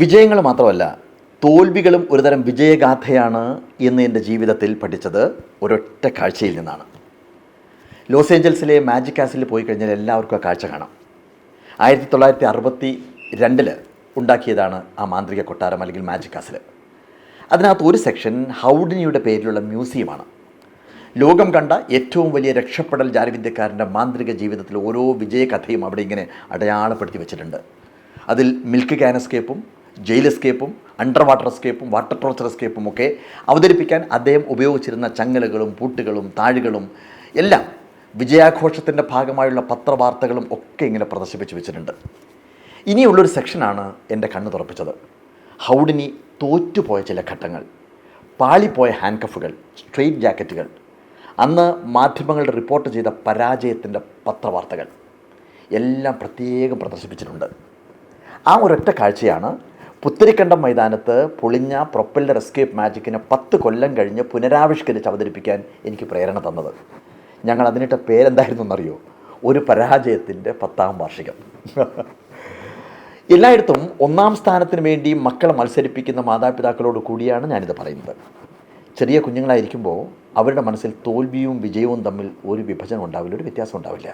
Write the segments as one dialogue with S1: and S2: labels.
S1: വിജയങ്ങൾ മാത്രമല്ല തോൽവികളും ഒരുതരം വിജയഗാഥയാണ് എന്ന് എന്റെ ജീവിതത്തിൽ പഠിച്ചത് ഒരൊറ്റ കാഴ്ചയിൽ നിന്നാണ്. ലോസ് ഏഞ്ചൽസിലെ മാജിക് കാസിലിൽ പോയി കഴിഞ്ഞാൽ എല്ലാവർക്കും ആ കാഴ്ച കാണാം. ആയിരത്തി തൊള്ളായിരത്തി അറുപത്തി രണ്ടിൽ ഉണ്ടാക്കിയതാണ് ആ മാന്ത്രിക കൊട്ടാരം അല്ലെങ്കിൽ മാജിക് കാസിൽ അതിനകത്ത് ഒരു സെക്ഷൻ ഹൗഡിനിയുടെ പേരിലുള്ള മ്യൂസിയമാണ്. ലോകം കണ്ട ഏറ്റവും വലിയ രക്ഷപ്പെടൽ ജാരവിദ്യക്കാരന്റെ മാന്ത്രിക ജീവിതത്തിൽ ഓരോ വിജയകഥയും അവിടെ ഇങ്ങനെ അടയാളപ്പെടുത്തി വെച്ചിട്ടുണ്ട്. അതിൽ മിൽക്ക് ക്യാൻ എസ്കേപ്പും ജയിൽ എസ്കേപ്പും അണ്ടർ വാട്ടർ എസ്കേപ്പും വാട്ടർ ടോർച്ചർ എസ്കേപ്പും ഒക്കെ അവതരിപ്പിക്കാൻ അദ്ദേഹം ഉപയോഗിച്ചിരുന്ന ചങ്ങലകളും പൂട്ടുകളും താഴുകളും എല്ലാം വിജയാഘോഷത്തിന്റെ ഭാഗമായുള്ള പത്രവാർത്തകളും ഒക്കെ ഇങ്ങനെ പ്രദർശിപ്പിച്ച് വെച്ചിട്ടുണ്ട്. ഇനിയുള്ളൊരു സെക്ഷനാണ് എന്റെ കണ്ണ് തുറപ്പിച്ചത്. ഹൗഡിനി തോറ്റുപോയ ചില ഘട്ടങ്ങൾ പാളിപ്പോയ ഹാൻഡ് കഫുകൾ സ്ട്രെയിറ്റ് ജാക്കറ്റുകൾ അന്ന് മാധ്യമങ്ങളുടെ റിപ്പോർട്ട് ചെയ്ത പരാജയത്തിന്റെ പത്രവാർത്തകൾ എല്ലാം പ്രത്യേകം പ്രദർശിപ്പിച്ചിട്ടുണ്ട്. ആ ഒരൊറ്റ കാഴ്ചയാണ് പുത്തരിക്കണ്ടം മൈതാനത്ത് പൊളിഞ്ഞ പ്രൊപ്പല്ലർ എസ്കേപ്പ് മാജിക്കിനെ പത്ത് കൊല്ലം കഴിഞ്ഞ് പുനരാവിഷ്കരിച്ച് അവതരിപ്പിക്കാൻ എനിക്ക് പ്രേരണ തന്നത്. ഞങ്ങൾ അതിനിട്ട പേരെന്തായിരുന്നു എന്നറിയോ ഒരു പരാജയത്തിന്റെ പത്താം വാർഷികം. എല്ലായിടത്തും ഒന്നാം സ്ഥാനത്തിന് വേണ്ടി മക്കളെ മത്സരിപ്പിക്കുന്ന മാതാപിതാക്കളോട് കൂടിയാണ് ഞാനിത് പറയുന്നത്. ചെറിയ കുഞ്ഞുങ്ങളായിരിക്കുമ്പോൾ അവരുടെ മനസ്സിൽ തോൽവിയും വിജയവും തമ്മിൽ ഒരു വിഭജനം ഉണ്ടാവില്ല ഒരു വ്യത്യാസം ഉണ്ടാവില്ല.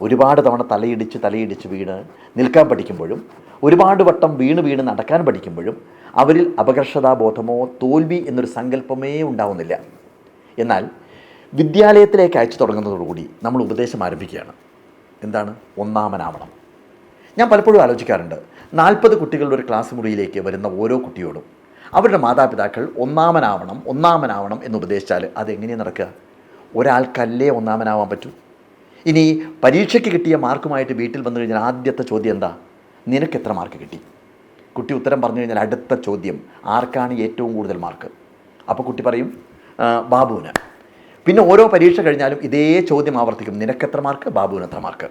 S1: ഒരുപാട് തവണ തലയിടിച്ച് തലയിടിച്ച് വീണ് നിൽക്കാൻ പഠിക്കുമ്പോഴും ഒരുപാട് വട്ടം വീണ് വീണ് നടക്കാൻ പഠിക്കുമ്പോഴും അവരിൽ അപകർഷതാബോധമോ തോൽവി എന്നൊരു സങ്കല്പമേ ഉണ്ടാവുന്നില്ല. എന്നാൽ വിദ്യാലയത്തിലേക്ക് അയച്ചു തുടങ്ങുന്നതോടുകൂടി നമ്മൾ ഉപദേശം ആരംഭിക്കുകയാണ്. എന്താണ്? ഒന്നാമനാവണം. ഞാൻ പലപ്പോഴും ആലോചിക്കാറുണ്ട് നാൽപ്പത് കുട്ടികളുടെ ഒരു ക്ലാസ് മുറിയിലേക്ക് വരുന്ന ഓരോ കുട്ടിയോടും അവരുടെ മാതാപിതാക്കൾ ഒന്നാമനാവണം ഒന്നാമനാവണം എന്ന് ഉപദേശിച്ചാൽ അതെങ്ങനെയാണ് നടക്കുക? ഒരാൾക്കല്ലേ ഒന്നാമനാവാൻ പറ്റൂ? ഇനി പരീക്ഷയ്ക്ക് കിട്ടിയ മാർക്കുമായിട്ട് വീട്ടിൽ വന്നു കഴിഞ്ഞാൽ ആദ്യത്തെ ചോദ്യം എന്താ? നിനക്ക് എത്ര മാർക്ക് കിട്ടി? കുട്ടി ഉത്തരം പറഞ്ഞു കഴിഞ്ഞാൽ അടുത്ത ചോദ്യം ആർക്കാണ് ഏറ്റവും കൂടുതൽ മാർക്ക്? അപ്പോൾ കുട്ടി പറയും "ആ, ബാബുവിന്. പിന്നെ ഓരോ പരീക്ഷ കഴിഞ്ഞാലും ഇതേ ചോദ്യം ആവർത്തിക്കും നിനക്കെത്ര മാർക്ക്? ബാബുവിന് എത്ര മാർക്ക്?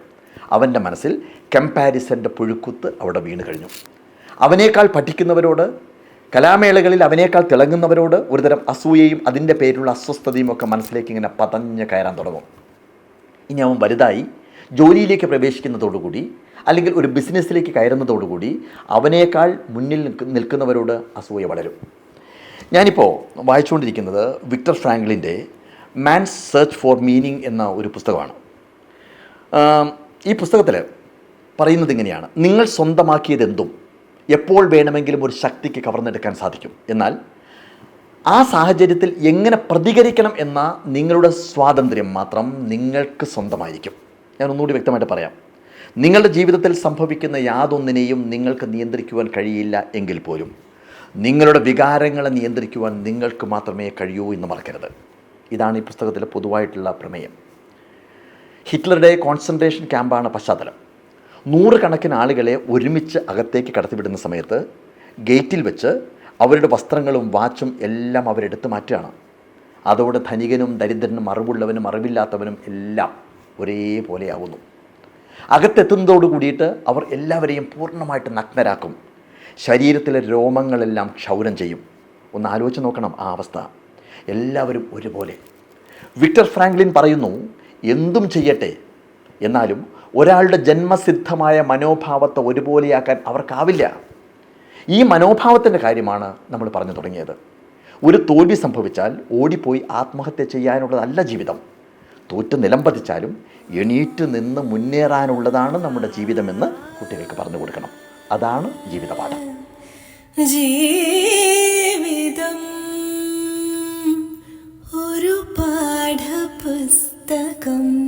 S1: അവന്റെ മനസ്സിൽ കമ്പാരിസന്റെ പുഴുക്കുത്ത് അവിടെ വീണ് കഴിഞ്ഞു. അവനേക്കാൾ പഠിക്കുന്നവരോട് കലാമേളകളിൽ അവനേക്കാൾ തിളങ്ങുന്നവരോട് ഒരുതരം അസൂയയും അതിന്റെ പേരിലുള്ള അസ്വസ്ഥതയും ഒക്കെ മനസ്സിലേക്ക് ഇങ്ങനെ പതഞ്ഞ് കയറാൻ തുടങ്ങും. ഇനി അവൻ വലുതായി ജോലിയിലേക്ക് പ്രവേശിക്കുന്നതോടുകൂടി അല്ലെങ്കിൽ ഒരു ബിസിനസ്സിലേക്ക് കയറുന്നതോടുകൂടി അവനേക്കാൾ മുന്നിൽ നിൽക്ക് നിൽക്കുന്നവരോട് അസൂയ വളരും. ഞാനിപ്പോൾ വായിച്ചുകൊണ്ടിരിക്കുന്നത് വിക്ടർ ഫ്രാങ്ക്ലിന്റെ മാൻസ് സെർച്ച് ഫോർ മീനിങ് എന്ന ഒരു പുസ്തകമാണ്. ഈ പുസ്തകത്തിൽ പറയുന്നത് ഇങ്ങനെയാണ് നിങ്ങൾ സ്വന്തമാക്കിയതെന്തും എപ്പോൾ വേണമെങ്കിലും ഒരു ശക്തിക്ക് കവർന്നെടുക്കാൻ സാധിക്കും. എന്നാൽ ആ സാഹചര്യത്തിൽ എങ്ങനെ പ്രതികരിക്കണം എന്ന നിങ്ങളുടെ സ്വാതന്ത്ര്യം മാത്രം നിങ്ങൾക്ക് സ്വന്തമായിരിക്കും. ഞാൻ ഒന്നുകൂടി വ്യക്തമായിട്ട് പറയാം. നിങ്ങളുടെ ജീവിതത്തിൽ സംഭവിക്കുന്ന യാതൊന്നിനെയും നിങ്ങൾക്ക് നിയന്ത്രിക്കുവാൻ കഴിയില്ല എങ്കിൽ പോലും നിങ്ങളുടെ വികാരങ്ങളെ നിയന്ത്രിക്കുവാൻ നിങ്ങൾക്ക് മാത്രമേ കഴിയൂ എന്ന് മറക്കരുത്. ഇതാണ് ഈ പുസ്തകത്തിലെ പൊതുവായിട്ടുള്ള പ്രമേയം. ഹിറ്റ്ലറുടെ കോൺസെൻട്രേഷൻ ക്യാമ്പാണ് പശ്ചാത്തലം. നൂറുകണക്കിന് ആളുകളെ ഒരുമിച്ച് അകത്തേക്ക് കടത്തിവിടുന്ന സമയത്ത് ഗേറ്റിൽ വെച്ച് അവരുടെ വസ്ത്രങ്ങളും വാച്ചും എല്ലാം അവരെടുത്ത് മാറ്റുകയാണ്. അതോടെ ധനികനും ദരിദ്രനും അറിവുള്ളവനും അറിവില്ലാത്തവനും എല്ലാം ഒരേപോലെയാവുന്നു. അകത്തെത്തുന്നതോട് കൂടിയിട്ട് അവർ എല്ലാവരെയും പൂർണമായിട്ട് നഗ്നരാക്കും. ശരീരത്തിലെ രോമങ്ങളെല്ലാം ക്ഷൗരം ചെയ്യും. ഒന്ന് ആലോചിച്ച് നോക്കണം ആ അവസ്ഥ. എല്ലാവരും ഒരുപോലെ. വിക്ടർ ഫ്രാങ്ക്ലിൻ പറയുന്നു എന്തും ചെയ്യട്ടെ. എന്നാലും ഒരാളുടെ ജന്മസിദ്ധമായ മനോഭാവത്തെ ഒരുപോലെയാക്കാൻ അവർക്കാവില്ല. ഈ മനോഭാവത്തിന്റെ കാര്യമാണ് നമ്മൾ പറഞ്ഞു തുടങ്ങിയത്. ഒരു തോൽവി സംഭവിച്ചാൽ ഓടിപ്പോയി ആത്മഹത്യ ചെയ്യാനുള്ളതല്ല ജീവിതം. തോറ്റ് നിലംപതിച്ചാലും എണീറ്റ് നിന്ന് മുന്നേറാനുള്ളതാണ് നമ്മുടെ ജീവിതമെന്ന് കുട്ടികൾക്ക് പറഞ്ഞു കൊടുക്കണം. അതാണ് ജീവിതപാഠം.
S2: ജീവിതം ഒരു പാഠപുസ്തകം.